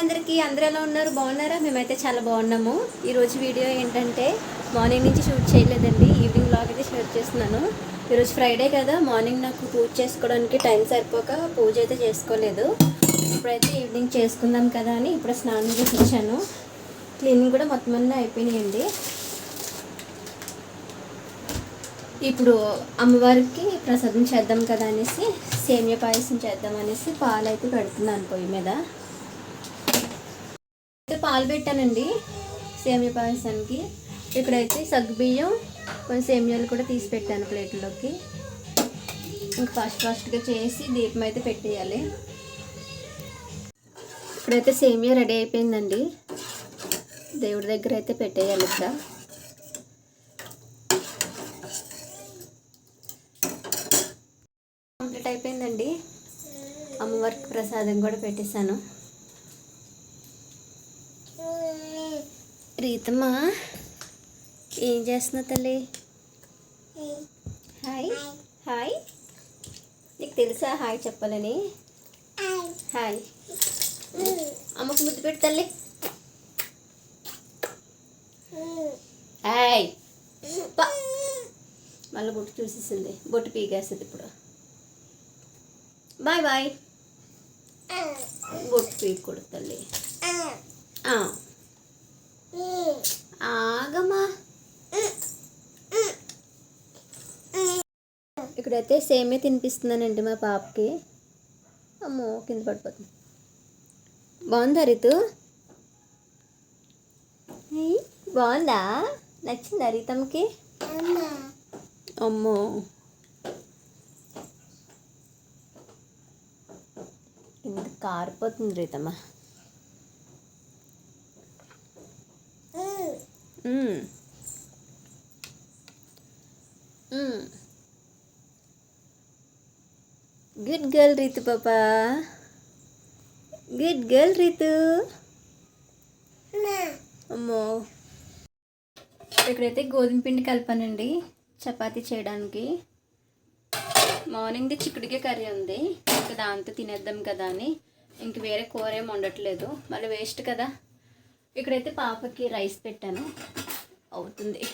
అందరికీ అందరూ ఎలా ఉన్నారు? బాగున్నారా? మేమైతే చాలా బాగున్నాము. ఈరోజు వీడియో ఏంటంటే మార్నింగ్ నుంచి షూట్ చేయలేదండి. ఈవినింగ్ బ్లాగ్ అయితే షూట్ చేస్తున్నాను. ఈరోజు ఫ్రైడే కదా. మార్నింగ్ నాకు పూజ చేసుకోవడానికి టైం సరిపోక పూజ అయితే చేసుకోలేదు. ఇప్పుడైతే ఈవినింగ్ చేసుకుందాం కదా అని ఇప్పుడు స్నానం చేసి వచ్చాను. క్లీనింగ్ కూడా మొత్తం అన్నీ అయిపోయినాయండి. ఇప్పుడు అమ్మవారికి ప్రసాదం చేద్దాం కదా అనేసి సేమియా పాయసం చేద్దాం అనేసి పాలు అయితే పెడుతున్నాను పొయ్యి మీద. పాలు పెట్టానండి సేమియా పాయసానికి. ఇక్కడైతే సగ్గుబియ్యం కొన్ని సేమియాలు కూడా తీసి పెట్టాను ప్లేట్లోకి. ఇంకా ఫాస్ట్ ఫాస్ట్గా చేసి దీపం అయితే పెట్టేయాలి. ఇక్కడైతే సేమియా రెడీ అయిపోయిందండి. దేవుడి దగ్గర అయితే పెట్టేయాలి ఇక్కడ. కంప్లీట్ అయిపోయిందండి. అమ్మవారికి ప్రసాదం కూడా పెట్టేశాను. రీతమ్మా ఏం చేస్తున్నావు తల్లి? హాయ్ హాయ్ నీకు తెలుసా హాయ్ చెప్పాలని? హాయ్ అమ్మకు ముద్దు పెట్టు తల్లి. హాయ్. మళ్ళీ బొట్టు చూసేసింది. బొట్టు పీకేస్తుంది ఇప్పుడు. బాయ్ బాయ్ బొట్టు పీకూడదు తల్లి. ఇక్కడైతే సేమే తినిపిస్తున్నానండి మా పాపకి. అమ్మో కింద పడిపోతుంది. బాగుందా రితు? బాగుందా? నచ్చిందా రీతమ్కి అమ్మో. ఇంత కారిపోతుంది రీతమ్మ. మ్మ్. మ్మ్. గుడ్ గర్ల్ రీతు పాపా గుడ్ గర్ల్ రీతు అమ్మో. ఇక్కడైతే గోధుమ పిండి కలిపానండి చపాతీ చేయడానికి. మార్నింగ్ది చిక్కుడికే కర్రీ ఉంది ఇంకా దాంతో తినేద్దాం కదా అని. ఇంక వేరే కూర ఏమి వండట్లేదు మళ్ళీ వేస్ట్ కదా. ఇక్కడైతే పాపకి రైస్ పెట్టాను అవుతుంది.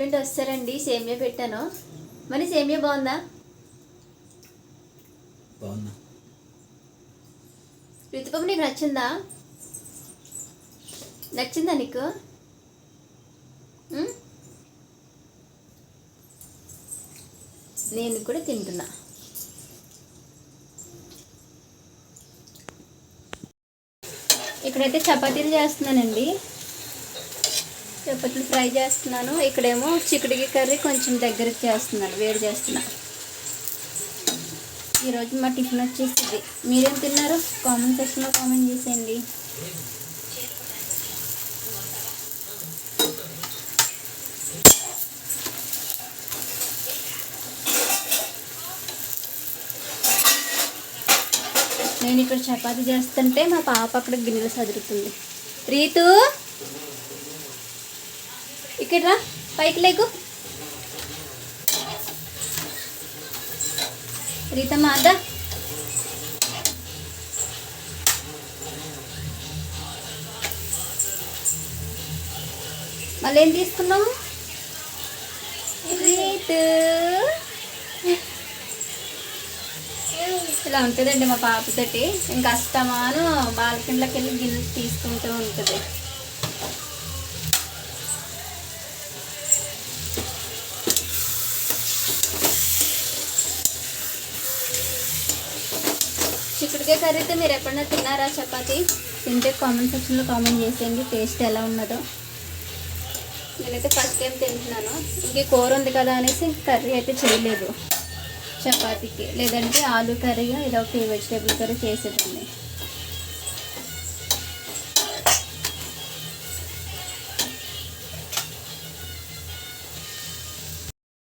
హస్బెండ్ వస్తారండి సేమియా పెట్టాను. మరి సేమియా బాగుందా? బాగున్నా ఋతుపం నీకు నచ్చిందా? నచ్చిందా నీకు? నేను కూడా తింటున్నా. ఇక్కడైతే చపాతీలు చేస్తున్నానండి. చపాతీలు ఫ్రై చేస్తున్నాను. ఇక్కడేమో చిక్కుడికి కర్రీ కొంచెం దగ్గరికి చేస్తున్నాను వేడి చేస్తున్నా. ఈరోజు మా టిఫిన్ వచ్చేసింది. మీరేం తిన్నారు? కామెంట్ సెక్షన్లో కామెంట్ చేసేయండి. నేను ఇక్కడ చపాతీ చేస్తుంటే మా పాప అక్కడ గిన్నెలు సదురుతుంది. రీతు! ఇక్కడ రా. పైకి లేకు. రీతమాత మళ్ళీ ఏం తీసుకున్నాము రీతు. ఇలా ఉంటుందండి మా పాపతోటి. ఇంకా అస్తమాను బాల్కనీలోకి వెళ్ళి గిన్నె తీసుకుంటూ ఉంటుంది. చిక్కుడుకాయ కర్రీ అయితే మీరు ఎప్పుడైనా తిన్నారా చపాతి? తింటే కామెంట్ సెక్షన్లో కామెంట్ చేసేయండి టేస్ట్ ఎలా ఉన్నదో. నేనైతే ఫస్ట్ టైం తింటున్నాను. ఇంక కూర ఉంది కదా అనేసి కర్రీ అయితే చేయలేదు. చపాతీకి. లేదంటే ఆలు కర్రీగా ఏదో ఒక వెజిటేబుల్ కర్రీ చేసేదాన్ని.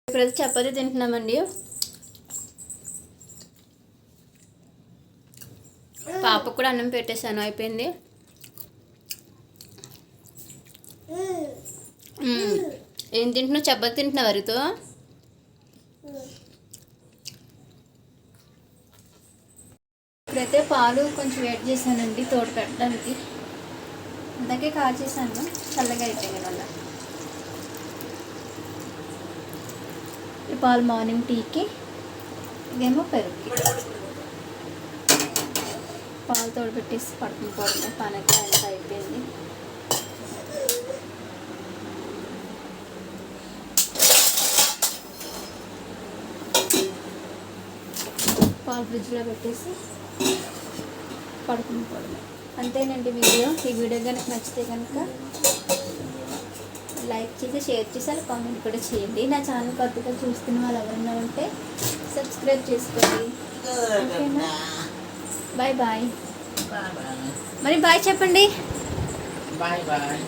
ఇప్పుడైతే చపాతీ తింటున్నామండి. పాపకు కూడా అన్నం పెట్టేశాను అయిపోయింది. ఏం తింటున్నావు? చపాతి తింటున్నావు వరితో ఇప్పుడైతే పాలు కొంచెం వెయిట్ చేశానండి తోడు పెట్టడానికి. ఇందాకే కాచేసాను చల్లగా అయిపోయింది వల్ల ఈ పాలు మార్నింగ్ టీకి ఇదేమో పెరుగు. పాలు తోడు పెట్టేసి పడుకుని పోవడమే. పని అయితే అయిపోయింది. పాలు ఫ్రిడ్జ్లో పెట్టేసి పడుకుని పోవడమే. అంతేనండి వీడియో. ఈ వీడియో కనుక నచ్చితే కనుక లైక్ చేసి షేర్ చేసి అలా కామెంట్ కూడా చేయండి. నా ఛానల్ కొత్తగా చూస్తున్న వాళ్ళు ఎవరైనా ఉంటే సబ్స్క్రైబ్ చేసుకోండి. ఓకేనా? బాయ్ బాయ్ మరి బాయ్ చెప్పండి. బాయ్ బాయ్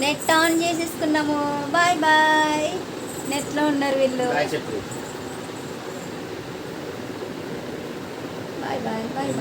నెట్ ఆన్ చేసేసుకున్నాము బాయ్ బాయ్ నెట్లో ఉన్నారు వీళ్ళు. Bye bye bye